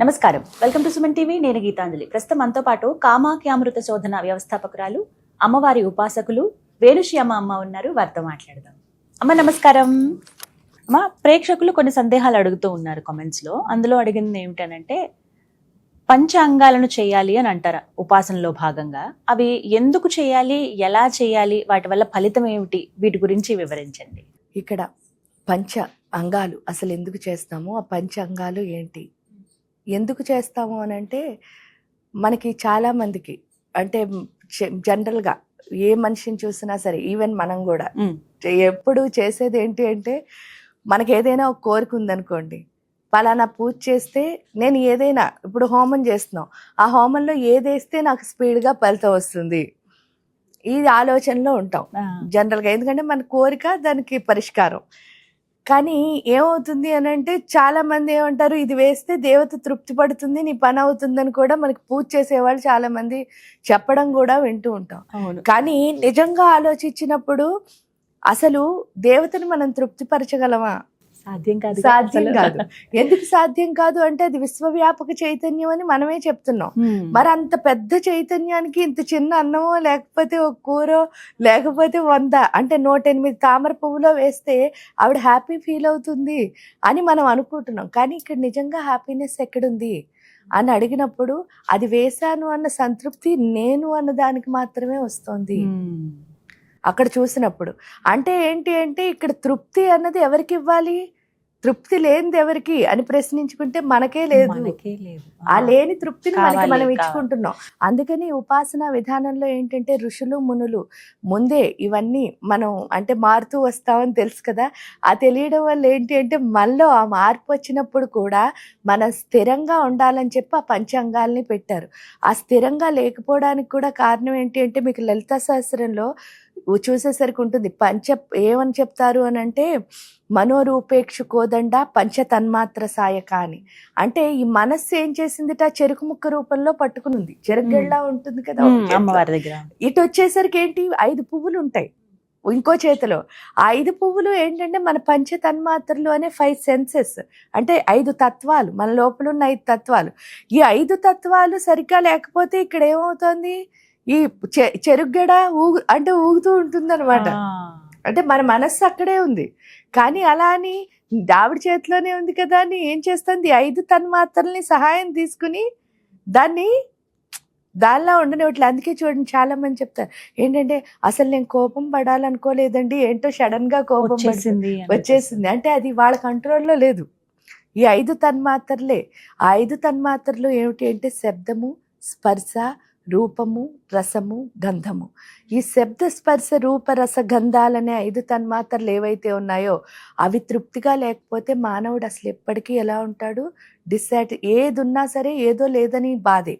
నమస్కారం. Welcome to Suman TV నేను గీతాంజలి. ప్రస్తుతం మనతో పాటు కామాఖ్యామృత శోధన వ్యవస్థాపకురాలు అమ్మవారి ఉపాసకులు వేణుశ్యామ అమ్మ ఉన్నారు. వారితో మాట్లాడదాం. అమ్మ నమస్కారం. అమ్మ ప్రేక్షకులు కొన్ని సందేహాలు అడుగుతూ ఉన్నారు కామెంట్స్లో అందులో అడిగింది ఏమిటనంటే పంచ అంగాలను చేయాలి అని అంటారు ఉపాసనలో భాగంగా. అవి ఎందుకు చేయాలి ఎలా చేయాలి వాటి వల్ల ఫలితం ఏమిటి వీటి గురించి వివరించండి. ఇక్కడ పంచ అంగాలు అసలు ఎందుకు చేస్తాము ఆ పంచ అంగాలు ఏంటి ఎందుకు చేస్తాము అని అంటే మనకి చాలా మందికి అంటే జనరల్గా ఏ మనిషిని చూసినా సరే ఈవెన్ మనం కూడా. ఎప్పుడు చేసేది ఏంటి అంటే మనకి ఏదైనా ఒక కోరిక ఉందనుకోండి పలానా పూజ చేస్తే నేను ఏదైనా ఇప్పుడు హోమం చేస్తున్నాం ఆ హోమంలో ఏదేస్తే నాకు స్పీడ్గా ఫలితం వస్తుంది. ఈ ఆలోచనలో ఉంటాం. జనరల్గా ఎందుకంటే మన కోరిక దానికి పరిష్కారం. కానీ ఏమవుతుంది అని అంటే చాలా మంది ఏమంటారు ఇది వేస్తే దేవత తృప్తి పడుతుంది నీ పని అవుతుందని కూడా మనకి పూజ చేసేవాళ్ళు చాలా మంది చెప్పడం కూడా వింటూ ఉంటాం. కానీ నిజంగా ఆలోచించినప్పుడు అసలు దేవతని మనం తృప్తిపరచగలమా? సాధ్యం కాదు సాధ్యం కాదు. ఎందుకు సాధ్యం కాదు అంటే అది విశ్వవ్యాపక చైతన్యం అని మనమే చెప్తున్నాం. మరి అంత పెద్ద చైతన్యానికి ఇంత చిన్న అన్నమో లేకపోతే ఒక కూర లేకపోతే వంద అంటే నూట ఎనిమిది తామర పువ్వులో వేస్తే ఆవిడ హ్యాపీ ఫీల్ అవుతుంది అని మనం అనుకుంటున్నాం. కానీ ఇక్కడ నిజంగా హ్యాపీనెస్ ఎక్కడుంది? అని అడిగినప్పుడు అది వేశాను అన్న సంతృప్తి నేను అన్న దానికి మాత్రమే వస్తుంది. అక్కడ చూసినప్పుడు అంటే ఏంటి అంటే ఇక్కడ తృప్తి అన్నది ఎవరికి ఇవ్వాలి? తృప్తి లేనిది ఎవరికి అని ప్రశ్నించుకుంటే మనకే లేదు. ఆ లేని తృప్తిని మనకి మనం. ఇచ్చుకుంటున్నాం. అందుకని ఉపాసన విధానంలో ఏంటంటే ఋషులు మునులు ముందే ఇవన్నీ మనం అంటే మారుతూ వస్తామని తెలుసు కదా. ఆ తెలియడం వల్ల ఏంటి అంటే మనలో ఆ మార్పు వచ్చినప్పుడు కూడా మనం స్థిరంగా ఉండాలని చెప్పి ఆ పంచాంగాల్ని పెట్టారు. ఆ స్థిరంగా లేకపోవడానికి కూడా కారణం ఏంటి అంటే మీకు లలిత సహస్రంలో చూసేసరికి ఉంటుంది. పంచ ఏమని చెప్తారు అని అంటే మనోరూపేక్షు కోదండ పంచ తన్మాత్ర సాయక అని అంటే ఈ మనస్సు ఏం చేసిందిట? చెరుకు ముక్క రూపంలో పట్టుకుని ఉంది చెరుగళ్ళ ఉంటుంది కదా. అమ్మవారి దగ్గర. ఇటు వచ్చేసరికి ఏంటి? ఐదు పువ్వులు ఉంటాయి. ఇంకో చేతిలో. ఆ ఐదు పువ్వులు ఏంటంటే మన పంచ తన్మాత్రలు అనే ఫైవ్ సెన్సెస్. అంటే ఐదు తత్వాలు. మన లోపల ఉన్న ఐదు తత్వాలు. ఈ ఐదు తత్వాలు సరిగ్గా లేకపోతే ఇక్కడ ఏమవుతుంది? ఈ చెరుగ్గడ ఊగు అంటే ఊగుతూ ఉంటుంది అంటే మన మనస్సు అక్కడే ఉంది. కానీ అలా అని ఆవిడ చేతిలోనే ఉంది కదా అని ఏం చేస్తుంది? ఐదు తన్మాత్రల్ని సహాయం తీసుకుని దాన్ని దానిలా ఉండనివ్వట్లే. అందుకే చూడండి చాలా మంది చెప్తారు. ఏంటంటే అసలు నేను కోపం పడాలనుకోలేదండి. ఏంటో సడన్గా కోపం వచ్చేసింది వచ్చేసింది. అంటే అది వాళ్ళ కంట్రోల్లో లేదు. ఈ ఐదు తన్మాత్రలే. ఆ ఐదు తన్మాత్రలు ఏమిటి అంటే శబ్దము స్పర్శ రూపము రసము గంధము. ఈ శబ్ద స్పర్శ రూప రస గంధాలనే ఐదు తన్మాత్రలు ఏవైతే ఉన్నాయో అవి తృప్తిగా లేకపోతే మానవుడు అసలు ఎప్పటికీ ఎలా ఉంటాడు? డిసైడ్ ఏది ఉన్నా సరే ఏదో లేదని బాధే.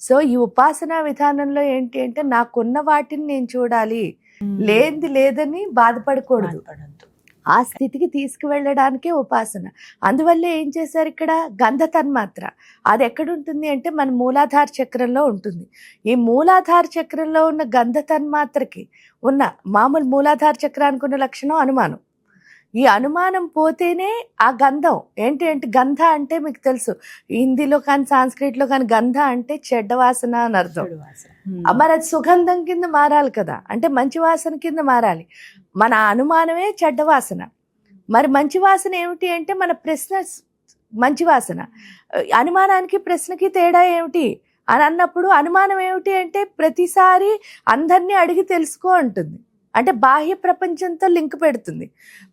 సో ఈ ఉపాసనా విధానంలో ఏంటి అంటే నాకున్న వాటిని నేను చూడాలి. లేనిది లేదని బాధపడకూడదు. ఆ స్థితికి తీసుకువెళ్ళడానికే ఉపాసన. అందువల్ల ఏం చేశారు ఇక్కడ? గంధ తన్మాత్ర. అది ఎక్కడుంటుంది అంటే మన మూలాధార చక్రంలో ఉంటుంది. ఈ మూలాధార చక్రంలో ఉన్న గంధ తన్మాత్రకి ఉన్న మామూలు మూలాధార చక్రానికి ఉన్న లక్షణం అనుమానం. ఈ అనుమానం పోతేనే ఆ గంధం. ఏంటి అంటే గంధ అంటే మీకు తెలుసు. హిందీలో కానీ సాంస్క్రిట్లో కానీ గంధ అంటే చెడ్డ వాసన అని అర్థం. మరి అది సుగంధం కింద మారాలి కదా. అంటే మంచి వాసన కింద మారాలి. మన అనుమానమే చెడ్డ వాసన. మరి మంచి వాసన ఏమిటి అంటే మన ప్రశ్న మంచి వాసన. అనుమానానికి ప్రశ్నకి తేడా ఏమిటి? అని అన్నప్పుడు అనుమానం ఏమిటి అంటే ప్రతిసారి అందరినీ అడిగి తెలుసుకో అంటుంది. అంటే బాహ్య ప్రపంచంతో లింక్ పెడుతుంది.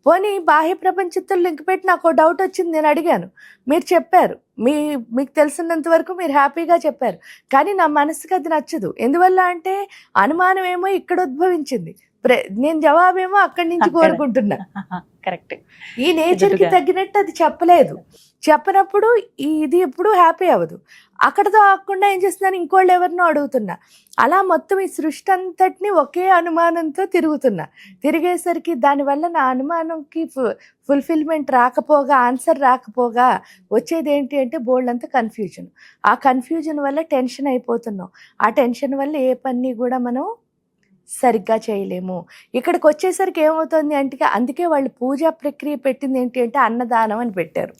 పోనీ బాహ్య ప్రపంచంతో లింక్ పెట్టి నాకు డౌట్ వచ్చింది నేను అడిగాను. మీరు చెప్పారు. మీ మీకు తెలిసినంత వరకు మీరు హ్యాపీగా చెప్పారు. కానీ నా మనసుకి అది నచ్చదు. ఎందువల్ల అంటే అనుమానం ఏమో ఇక్కడ ఉద్భవించింది. ప్ర- నేను జవాబేమో అక్కడి నుంచి. కోరుకుంటున్నా. కరెక్ట్. ఈ నేచర్కి ఎదురుగా. తగ్గినట్టు అది చెప్పలేదు. చెప్పనప్పుడు ఇది ఎప్పుడు హ్యాపీ అవ్వదు. అక్కడతో ఆగకుండా ఏం చేస్తున్నాను? ఇంకోళ్ళు ఎవరినో అడుగుతున్నా. అలా మొత్తం ఈ సృష్టి అంతటిని ఒకే అనుమానంతో తిరుగుతున్నా. తిరిగేసరికి దానివల్ల నా అనుమానంకి ఫుల్ఫిల్మెంట్ రాకపోగా ఆన్సర్ రాకపోగా వచ్చేది ఏంటి అంటే బోల్డ్ అంత కన్ఫ్యూజన్ ఆ కన్ఫ్యూజన్ వల్ల టెన్షన్ అయిపోతున్నాం. ఆ టెన్షన్ వల్ల ఏ పని కూడా మనం సరిగ్గా చేయలేము. ఇక్కడికి వచ్చేసరికి ఏమవుతుంది అంటే అందుకే వాళ్ళు పూజా ప్రక్రియ పెట్టింది ఏంటి అంటే అన్నదానం అని పెట్టారు.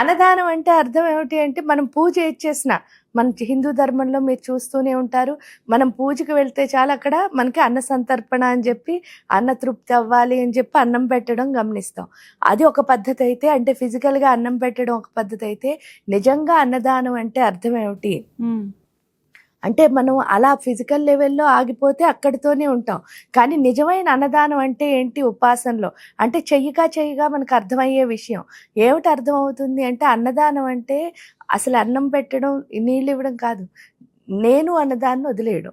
అన్నదానం అంటే అర్థం ఏమిటి అంటే మనం పూజ ఏది చేసినా మన హిందూ ధర్మంలో మీరు చూస్తూనే ఉంటారు మనం పూజకి వెళ్తే చాలు అక్కడ మనకి అన్న సంతర్పణ అని చెప్పి అన్న తృప్తి అవ్వాలి అని చెప్పి అన్నం పెట్టడం గమనిస్తాం. అది ఒక పద్ధతి అయితే అంటే ఫిజికల్గా అన్నం పెట్టడం ఒక పద్ధతి అయితే నిజంగా అన్నదానం అంటే అర్థం ఏమిటి? అంటే మనం అలా ఫిజికల్ లెవెల్లో ఆగిపోతే అక్కడితోనే ఉంటాం. కానీ నిజమైన అన్నదానం అంటే ఏంటి ఉపాసనలో? అంటే చెయ్యిగా చెయ్యిగా మనకు అర్థమయ్యే విషయం. ఏమిటి అర్థమవుతుంది అంటే అన్నదానం అంటే అసలు అన్నం పెట్టడం నీళ్ళు ఇవ్వడం కాదు. నేను అన్నదాన్ని వదిలేయడం.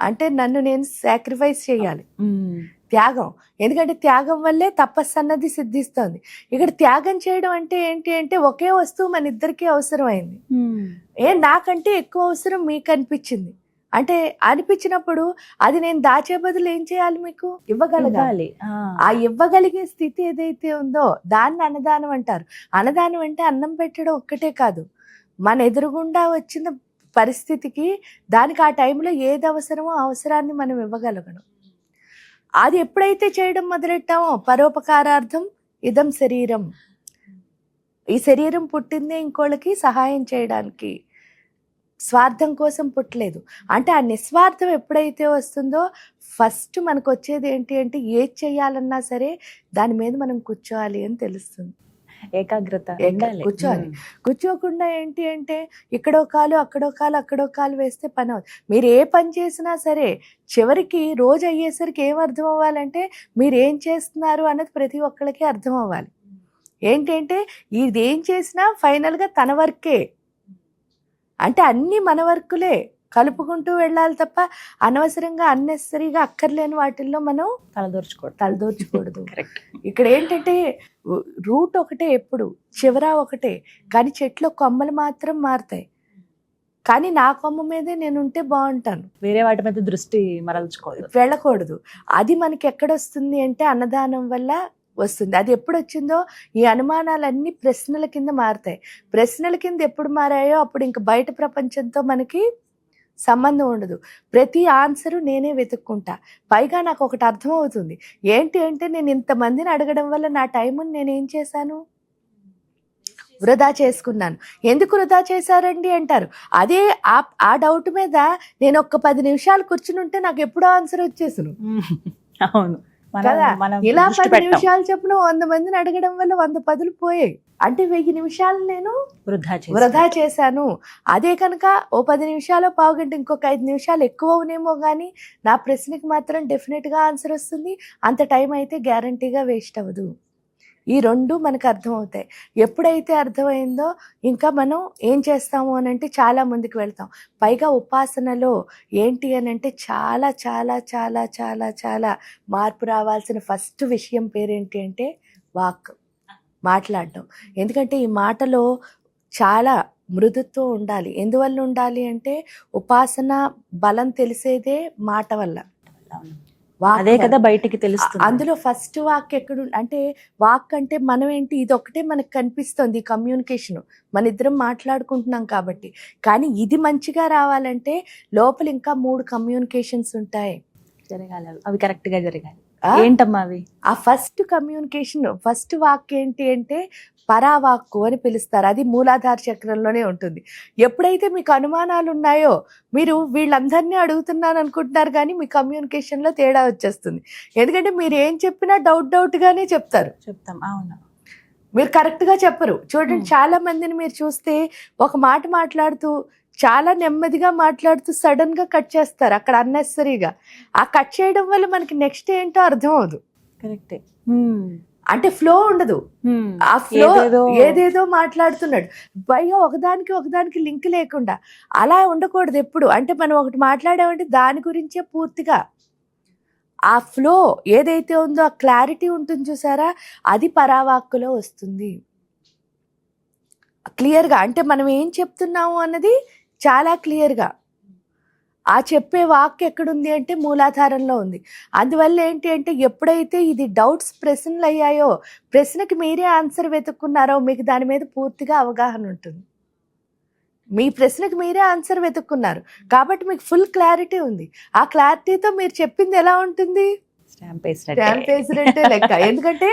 అంటే నన్ను నేను సాక్రిఫైస్ చేయాలి. త్యాగం. ఎందుకంటే త్యాగం వల్లే తపస్సు అన్నది సిద్ధిస్తుంది. ఇక్కడ త్యాగం చేయడం అంటే ఏంటి అంటే ఒకే వస్తువు మన ఇద్దరికీ అవసరమైంది. ఏ నాకంటే ఎక్కువ అవసరం మీకు అనిపించింది అంటే అనిపించినప్పుడు అది నేను దాచే బదులు ఏం చేయాలి మీకు? ఇవ్వగలగాలి. ఆ ఇవ్వగలిగే స్థితి ఏదైతే ఉందో దాన్ని అన్నదానం అంటారు. అన్నదానం అంటే అన్నం పెట్టడం ఒక్కటే కాదు. మన ఎదురుగుండా వచ్చిన పరిస్థితికి దానికి ఆ టైంలో ఏది అవసరమో ఆ అవసరాన్ని మనం ఇవ్వగలగడం. అది ఎప్పుడైతే చేయడం మొదలెట్టామో పరోపకారార్థం ఇదం శరీరం. ఈ శరీరం పుట్టిందే ఇంకోళ్ళకి సహాయం చేయడానికి. స్వార్థం కోసం పుట్టలేదు. అంటే ఆ నిస్వార్థం ఎప్పుడైతే వస్తుందో ఫస్ట్ మనకు వచ్చేది ఏంటి అంటే ఏది చేయాలన్నా సరే దాని మీద మనం కూర్చోవాలి అని తెలుస్తుంది. ఏకాగ్రత. కూర్చోవాలి. కూర్చోకుండా ఏంటి అంటే ఇక్కడో కాలు అక్కడో కాలు అక్కడో కాలు వేస్తే పని అవుతుంది మీరు ఏ పని చేసినా సరే చివరికి రోజు అయ్యేసరికి ఏం అర్థం అవ్వాలంటే మీరు ఏం చేస్తున్నారు అన్నది ప్రతి ఒక్కరికి అర్థం అవ్వాలి. ఏంటంటే ఇది ఏం చేసినా ఫైనల్గా తన వర్కే. అంటే అన్నీ మన వర్కులే. కలుపుకుంటూ వెళ్ళాలి తప్ప అనవసరంగా అన్నెసరీగా అక్కర్లేని వాటిల్లో మనం తలదోర్చకూడదు. కరెక్ట్ ఇక్కడ ఏంటంటే రూట్ ఒకటే ఎప్పుడు. చివర ఒకటే. కానీ చెట్లు కొమ్మలు మాత్రం మారుతాయి. కానీ నా కొమ్మ మీదే నేను ఉంటే బాగుంటాను. వేరే వాటి మీద దృష్టి మరల్చుకోవద్దు వెళ్ళకూడదు. అది మనకి ఎక్కడొస్తుంది అంటే అన్నదానం వల్ల వస్తుంది. అది ఎప్పుడు వచ్చిందో ఈ అనుమానాలన్నీ ప్రశ్నల కింద మారుతాయి. ప్రశ్నల కింద ఎప్పుడు మారాయో అప్పుడు ఇంక బయట ప్రపంచంతో మనకి సంబంధం ఉండదు. ప్రతి ఆన్సరు నేనే వెతుక్కుంటా. పైగా నాకు ఒకటి అర్థమవుతుంది. ఏంటి అంటే నేను ఇంతమందిని అడగడం వల్ల నా టైంని నేను ఏం చేశాను? వృధా చేసుకున్నాను. ఎందుకు వృధా చేశారండి అంటారు. అదే ఆ ఆ డౌట్ మీద నేను ఒక్క పది నిమిషాలు కూర్చుని ఉంటే నాకు ఎప్పుడో ఆన్సర్ వచ్చేసాను. అవును. కదా? ఇలా పది. నిమిషాలు చెప్పిన వంద మందిని అడగడం వల్ల వంద పదులు పోయాయి. అంటే వెయ్యి నిమిషాలు నేను వృధా వృధా చేశాను. అదే కనుక ఓ పది నిమిషాలు పావు గంట ఇంకొక ఐదు నిమిషాలు ఎక్కువ అవునేమో కానీ నా ప్రశ్నకి మాత్రం డెఫినెట్గా ఆన్సర్ వస్తుంది. అంత టైం అయితే గ్యారంటీగా వేస్ట్ అవ్వదు. ఈ రెండు మనకు అర్థమవుతాయి. ఎప్పుడైతే అర్థమైందో ఇంకా మనం ఏం చేస్తాము అని అంటే చాలా ముందుకు వెళ్తాం. పైగా ఉపాసనలో ఏంటి అని అంటే చాలా చాలా చాలా చాలా చాలా మార్పు రావాల్సిన ఫస్ట్ విషయం పేరేంటి అంటే వాక్. మాట్లాడడం. ఎందుకంటే ఈ మాటలో చాలా మృదుత్వం ఉండాలి. ఎందువల్ల ఉండాలి అంటే ఉపాసన బలం తెలిసేదే మాట వల్ల. అదే. కదా బయటికి తెలుస్తుంది. అందులో ఫస్ట్ వాక్ ఎక్కడ అంటే వాక్ అంటే మనం ఏంటి ఇది ఒకటే మనకు కనిపిస్తుంది కమ్యూనికేషన్. మన ఇద్దరం మాట్లాడుకుంటున్నాం కాబట్టి. కానీ ఇది మంచిగా రావాలంటే లోపల ఇంకా మూడు కమ్యూనికేషన్స్ ఉంటాయి. జరగాలి అవి. అవి కరెక్ట్గా జరగాలి? ఏంటమ్మా అవి? ఆ ఫస్ట్ కమ్యూనికేషన్ ఫస్ట్ వాక్ ఏంటి అంటే పరావాక్కు అని పిలుస్తారు. అది మూలాధార చక్రంలోనే ఉంటుంది. ఎప్పుడైతే మీకు అనుమానాలు ఉన్నాయో మీరు వీళ్ళందరినీ అడుగుతున్నాను అనుకుంటున్నారు కానీ మీ కమ్యూనికేషన్లో తేడా వచ్చేస్తుంది. ఎందుకంటే మీరు ఏం చెప్పినా డౌట్ డౌట్గానే చెప్తారు. చెప్తాం. అవును. మీరు కరెక్ట్గా చెప్పరు. చూడండి. చాలా మందిని మీరు చూస్తే ఒక మాట మాట్లాడుతూ చాలా నెమ్మదిగా మాట్లాడుతూ సడన్గా కట్ చేస్తారు. అక్కడ అన్నెసరీగా. ఆ కట్ చేయడం వల్ల మనకి నెక్స్ట్ ఏంటో అర్థం అవదు కరెక్టే. అంటే ఫ్లో ఉండదు. ఆ ఫ్లో ఏదేదో మాట్లాడుతున్నాడు. పైగా ఒకదానికి ఒకదానికి లింక్ లేకుండా అలా ఉండకూడదు ఎప్పుడు. అంటే మనం ఒకటి మాట్లాడామంటే దాని గురించే పూర్తిగా. ఆ ఫ్లో ఏదైతే ఉందో ఆ క్లారిటీ ఉంటుంది చూసారా? అది పరావాక్కులో వస్తుంది. క్లియర్గా అంటే మనం ఏం చెప్తున్నాము అన్నది చాలా క్లియర్గా ఆ చెప్పే వాక్ ఎక్కడుంది అంటే మూలాధారంలో ఉంది. అందువల్ల ఏంటి అంటే ఎప్పుడైతే ఇది డౌట్స్ ప్రశ్నలు అయ్యాయో ప్రశ్నకి మీరే ఆన్సర్ వెతుక్కున్నారో మీకు దాని మీద పూర్తిగా అవగాహన ఉంటుంది. మీ ప్రశ్నకు మీరే ఆన్సర్ వెతుక్కున్నారు. కాబట్టి మీకు ఫుల్ క్లారిటీ ఉంది. ఆ క్లారిటీతో మీరు చెప్పింది ఎలా ఉంటుంది? స్టాంప్ స్టాంప్ వేసినట్టే లెక్క. ఎందుకంటే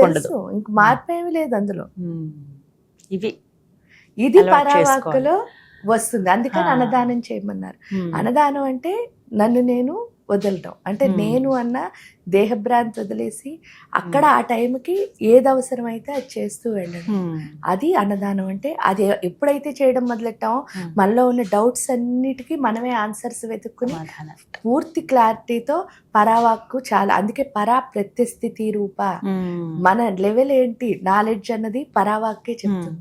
తెలుసు. ఇంక మార్పు ఏమీ లేదు అందులో. ఇవి ఇది అలవాటు పరావాక్కులో వస్తుంది అందుకని. అన్నదానం చేయమన్నారు. అన్నదానం అంటే నన్ను నేను వదలటం అంటే. నేను అన్న దేహభ్రాంతి వదిలేసి అక్కడ ఆ టైంకి ఏది అవసరమైతే అది చేస్తూ వెళ్ళడం. అది అన్నదానం అంటే అది ఎప్పుడైతే చేయడం మొదలెట్టామో. మనలో ఉన్న డౌట్స్ అన్నిటికీ మనమే ఆన్సర్స్ వెతుక్కుని పూర్తి క్లారిటీతో పరావాక్కు చాలా అందుకే పరా ప్రత్యస్థితి రూప. మన లెవెల్ ఏంటి నాలెడ్జ్ అన్నది పరావాక్కే చెప్తుంది